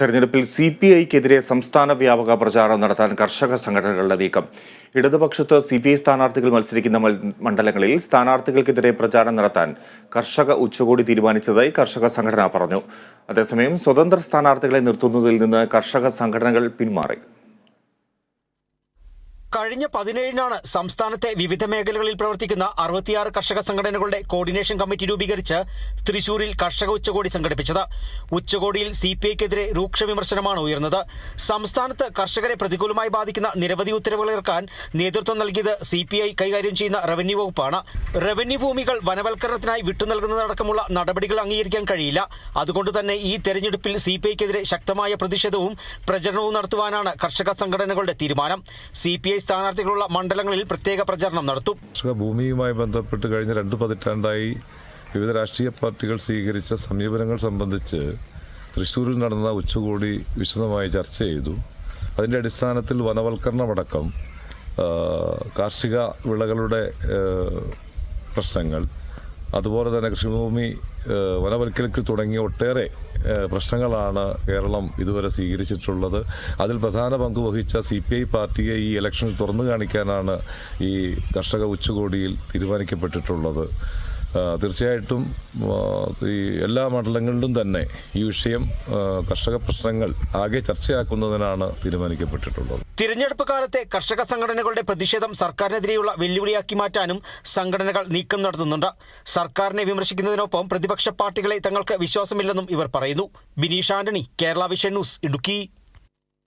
തെരഞ്ഞെടുപ്പിൽ C P ഐക്കെതിരെ സംസ്ഥാന വ്യാപക പ്രചാരണം നടത്താൻ കർഷക സംഘടനകളുടെ നീക്കം. ഇടതുപക്ഷത്ത് സി പി ഐ സ്ഥാനാർത്ഥികൾ മത്സരിക്കുന്ന മണ്ഡലങ്ങളിൽ സ്ഥാനാർത്ഥികൾക്കെതിരെ പ്രചാരണം നടത്താൻ കർഷക ഉച്ചകോടി തീരുമാനിച്ചതായി കർഷക സംഘടന പറഞ്ഞു. അതേസമയം സ്വതന്ത്ര സ്ഥാനാർത്ഥികളെ നിർത്തുന്നതിൽ നിന്ന് കർഷക സംഘടനകൾ പിന്മാറി. കഴിഞ്ഞ പതിനേഴിനാണ് സംസ്ഥാനത്തെ വിവിധ മേഖലകളിൽ പ്രവർത്തിക്കുന്ന അറുപത്തിയാറ് കർഷക സംഘടനകളുടെ കോർഡിനേഷൻ കമ്മിറ്റി രൂപീകരിച്ച് തൃശൂരിൽ കർഷക ഉച്ചകോടി സംഘടിപ്പിച്ചത്. ഉച്ചകോടിയിൽ സി പി ഐക്കെതിരെ രൂക്ഷ വിമർശനമാണ് ഉയർന്നത്. സംസ്ഥാനത്ത് കർഷകരെ പ്രതികൂലമായി ബാധിക്കുന്ന നിരവധി ഉത്തരവുകൾ ഇറക്കാൻ നേതൃത്വം നൽകിയത് സി പി ഐ കൈകാര്യം ചെയ്യുന്ന റവന്യൂ വകുപ്പാണ്. റവന്യൂ ഭൂമികൾ വനവൽക്കരണത്തിനായി വിട്ടുനൽകുന്നതടക്കമുള്ള നടപടികൾ അംഗീകരിക്കാൻ കഴിയില്ല. അതുകൊണ്ട് തന്നെ ഈ തെരഞ്ഞെടുപ്പിൽ സി പി ഐക്കെതിരെ ശക്തമായ പ്രതിഷേധവും പ്രചരണവും നടത്തുവാനാണ് കർഷക സംഘടനകളുടെ തീരുമാനം. സി പി ഐ സ്ഥാനാർത്ഥികളുള്ള മണ്ഡലങ്ങളിൽ പ്രത്യേക പ്രചരണം നടത്തും. ഭൂമിയുമായി ബന്ധപ്പെട്ട് കഴിഞ്ഞ രണ്ട് പതിറ്റാണ്ടായി വിവിധ രാഷ്ട്രീയ പാർട്ടികൾ സ്വീകരിച്ച സമീപനങ്ങൾ സംബന്ധിച്ച് തൃശ്ശൂരിൽ നടന്ന ഉച്ചകോടി വിശദമായി ചർച്ച ചെയ്തു. അതിന്റെ അടിസ്ഥാനത്തിൽ വനവൽക്കരണമടക്കം കാർഷിക വിളകളുടെ പ്രശ്നങ്ങൾ അതുപോലെ തന്നെ കൃഷിഭൂമി വനവൽക്കരിക്കൽ തുടങ്ങിയ ഒട്ടേറെ പ്രശ്നങ്ങളാണ് കേരളം ഇതുവരെ സ്വീകരിച്ചിട്ടുള്ളത്. അതിൽ പ്രധാന പങ്ക് വഹിച്ച സി പി ഐ പാർട്ടിയെ ഈ ഇലക്ഷനിൽ തുറന്നു കാണിക്കാനാണ് ഈ കർഷക ഉച്ചകോടിയിൽ തീരുമാനിക്കപ്പെട്ടിട്ടുള്ളത്. തീർച്ചയായിട്ടും ഈ എല്ലാ മണ്ഡലങ്ങളിലും തന്നെ ഈ വിഷയം കർഷക പ്രശ്നങ്ങൾ ആകെ ചർച്ചയാക്കുന്നതിനാണ് തീരുമാനിക്കപ്പെട്ടിട്ടുള്ളത്. തിരഞ്ഞെടുപ്പ് കാലത്തെ കർഷക സംഘടനകളുടെ പ്രതിഷേധം സർക്കാരിനെതിരെയുള്ള വെല്ലുവിളിയാക്കി മാറ്റാനും സംഘടനകൾ നീക്കം നടത്തുന്നുണ്ട്. സർക്കാരിനെ വിമർശിക്കുന്നതിനൊപ്പം പ്രതിപക്ഷ പാർട്ടികളെ തങ്ങൾക്ക് വിശ്വാസമില്ലെന്നും ഇവർ പറയുന്നു. Bineesh Antony Kerala vision news Idukki.